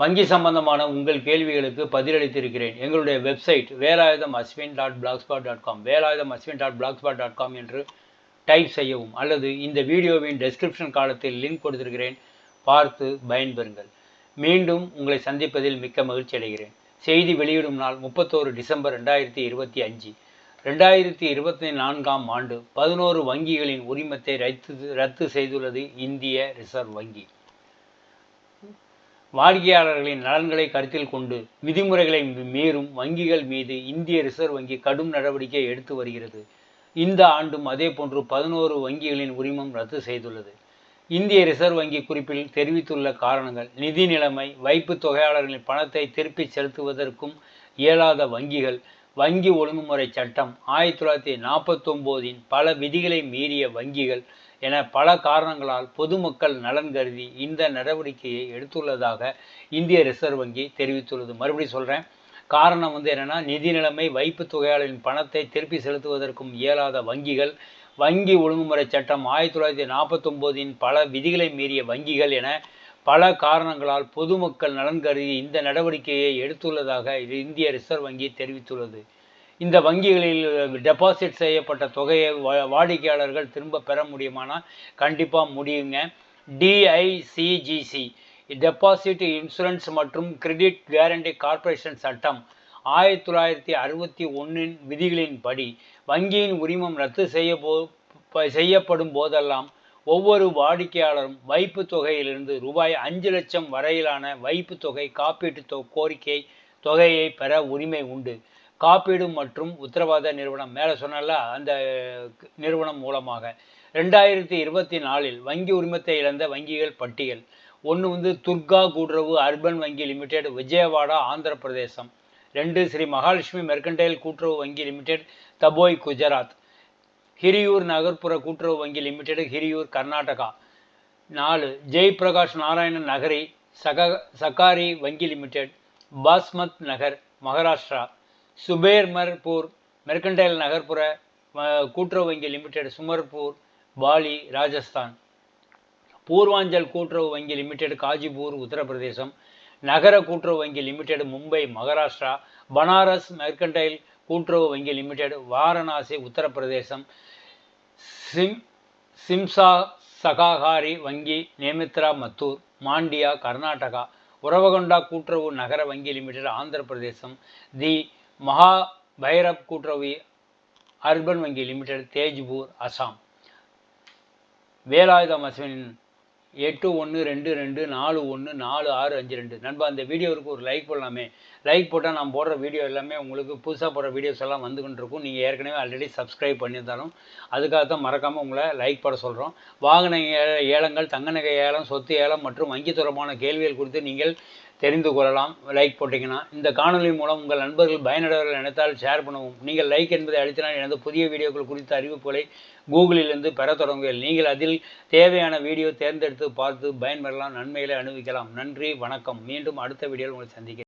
வங்கி சம்பந்தமான உங்கள் கேள்விகளுக்கு பதிலளித்திருக்கிறேன். எங்களுடைய website Velayudham Ashwin dot blogspot dot com Velayudham Ashwin dot blogspot dot com என்று டைப் செய்யவும் அல்லது இந்த வீடியோவின் டெஸ்கிரிப்ஷன் காலத்தில் லிங்க் கொடுத்திருக்கிறேன். பார்த்து பயன்பெறுங்கள். மீண்டும் உங்களை சந்திப்பதில் மிக்க மகிழ்ச்சி அடைகிறேன். செய்தி வெளியிடும் நாள் முப்பத்தோரு டிசம்பர் ரெண்டாயிரத்தி இருபத்தி அஞ்சு. ரெண்டாயிரத்தி இருபத்தி நான்காம் ஆண்டு பதினோரு வங்கிகளின் உரிமத்தை ரத்து ரத்து செய்துள்ளது இந்திய ரிசர்வ் வங்கி. வாடிக்கையாளர்களின் நலன்களை கருத்தில் கொண்டு விதிமுறைகளை மீறும் வங்கிகள் மீது இந்திய ரிசர்வ் வங்கி கடும் நடவடிக்கை எடுத்து வருகிறது. இந்த ஆண்டும் அதேபோன்று பதினோரு வங்கிகளின் உரிமம் ரத்து செய்துள்ளது. இந்திய ரிசர்வ் வங்கி குறிப்பில் தெரிவித்துள்ள காரணங்கள் நிதி நிலைமை வைப்பு தொகையாளர்களின் பணத்தை திருப்பி செலுத்துவதற்கும் இயலாத வங்கிகள் வங்கி ஒழுங்குமுறை சட்டம் ஆயிரத்தி தொள்ளாயிரத்தி நாற்பத்தொம்போதின் பல விதிகளை மீறிய வங்கிகள் என பல காரணங்களால் பொதுமக்கள் நலன் கருதி இந்த நடவடிக்கையை எடுத்துள்ளதாக இந்திய ரிசர்வ் வங்கி தெரிவித்துள்ளது. மறுபடியும் சொல்கிறேன் காரணம் வந்து என்னென்னா நிதி நிலைமை வைப்பு தொகையாளரின் பணத்தை திருப்பி செலுத்துவதற்கும் இயலாத வங்கிகள் வங்கி ஒழுங்குமுறை சட்டம் ஆயிரத்தி தொள்ளாயிரத்தி நாற்பத்தொம்போதின் பல விதிகளை மீறிய வங்கிகள் என பல காரணங்களால் பொதுமக்கள் நலன் கருதி இந்த நடவடிக்கையை எடுத்துள்ளதாக இது இந்திய ரிசர்வ் வங்கி தெரிவித்துள்ளது. இந்த வங்கிகளில் டெபாசிட் செய்யப்பட்ட தொகையை வாடிக்கையாளர்கள் திரும்ப பெற முடியுமானால் கண்டிப்பாக முடியுங்க. டிஐசிஜிசி டெபாசிட் இன்சூரன்ஸ் மற்றும் கிரெடிட் கேரண்டி கார்ப்பரேஷன் சட்டம் ஆயிரத்தி தொள்ளாயிரத்தி அறுபத்தி ஒன்றின் விதிகளின்படி வங்கியின் உரிமம் ரத்து செய்ய போ செய்யப்படும் போதெல்லாம் ஒவ்வொரு வாடிக்கையாளரும் வைப்பு தொகையிலிருந்து ரூபாய் அஞ்சு லட்சம் வரையிலான வைப்பு தொகை காப்பீட்டு தொ கோரிக்கை தொகையை பெற உரிமை உண்டு. காப்பீடு மற்றும் உத்தரவாத நிறுவனம். மேலே சொன்னால அந்த நிறுவனம் மூலமாக. ரெண்டாயிரத்தி இருபத்தி நாலில் வங்கி உரிமத்தை இழந்த வங்கிகள் பட்டியல். ஒன்று வந்து துர்கா கூட்டுறவு அர்பன் வங்கி லிமிடெட் விஜயவாடா ஆந்திர பிரதேசம் ரெண்டு ஸ்ரீ மகாலட்சுமி மெர்கண்டைல் கூட்டுறவு வங்கி லிமிடெட் தபோய் குஜராத். ஹிரியூர் நகர்ப்புற கூட்டுறவு வங்கி லிமிடெட் ஹிரியூர் கர்நாடகா. நாலு ஜெய் பிரகாஷ் நாராயணன் நகரி சக சகாரி வங்கி லிமிடெட் பாஸ்மத் நகர் மகாராஷ்டிரா. சுபேர்மர்பூர் மெர்கண்டைல் நகர்ப்புற கூட்டுறவு வங்கி லிமிடெட் சுமர்பூர் பாலி ராஜஸ்தான். பூர்வாஞ்சல் கூட்டுறவு வங்கி லிமிடெட் காஜிபூர் உத்தரப்பிரதேசம். நகர கூட்டுறவு வங்கி லிமிடெட் மும்பை மகாராஷ்டிரா. பனாரஸ் மெர்கண்டைல் கூட்டுறவு வங்கி லிமிடெட் வாரணாசி உத்தரப்பிரதேசம் சிம் சிம்சா சகாகாரி வங்கி நேமித்ரா மத்தூர் மாண்டியா கர்நாடகா உறவகொண்டா கூட்டுறவு நகர வங்கி லிமிடெட் ஆந்திர பிரதேசம் தி மகா பைரப் கூட்டுறவு அர்பன் வங்கி லிமிடெட் தேஜ்பூர் அசாம். வேலாயுதம் அஸ்வின் எட்டு ஒன்று ரெண்டு ரெண்டு நாலு ஒன்று நாலு ஆறு அஞ்சு ரெண்டு. நண்பா அந்த வீடியோவுக்கு ஒரு லைக் போடலாமே. லைக் போட்டால் நான் போடுற வீடியோ எல்லாமே உங்களுக்கு புதுசாக போடுற வீடியோஸ் எல்லாம் வந்துக்கிட்டு இருக்கும் நீங்கள் ஏற்கனவே ஆல்ரெடி சப்ஸ்கிரைப் பண்ணியிருந்தாலும் அதுக்காக தான் மறக்காமல் உங்களை லைக் போட சொல்கிறோம் வாகன ஏலங்கள் தங்க நகை ஏலம் சொத்து ஏலம் மற்றும் வங்கி தொடர்பான கேள்விகள் குறித்து நீங்கள் தெரிந்து கொள்ளலாம் லைக் போட்டிங்கன்னா. இந்த காணொலி மூலம் உங்கள் நண்பர்கள் பயனடைவர்கள் நினைத்தால் ஷேர் பண்ணவும். நீங்கள் லைக் என்பதை அழுத்தினால் எனது புதிய வீடியோக்கள் குறித்த அறிவிப்புகளை கூகுளிலிருந்து பெற தொடங்குவீர்கள் நீங்கள் அதில் தேவையான வீடியோ தேர்ந்தெடுத்து பார்த்து பயன்பெறலாம் நன்மைகளை அனுபவிக்கலாம். நன்றி வணக்கம். மீண்டும் அடுத்த வீடியோவில் உங்களை சந்திக்கிறேன்.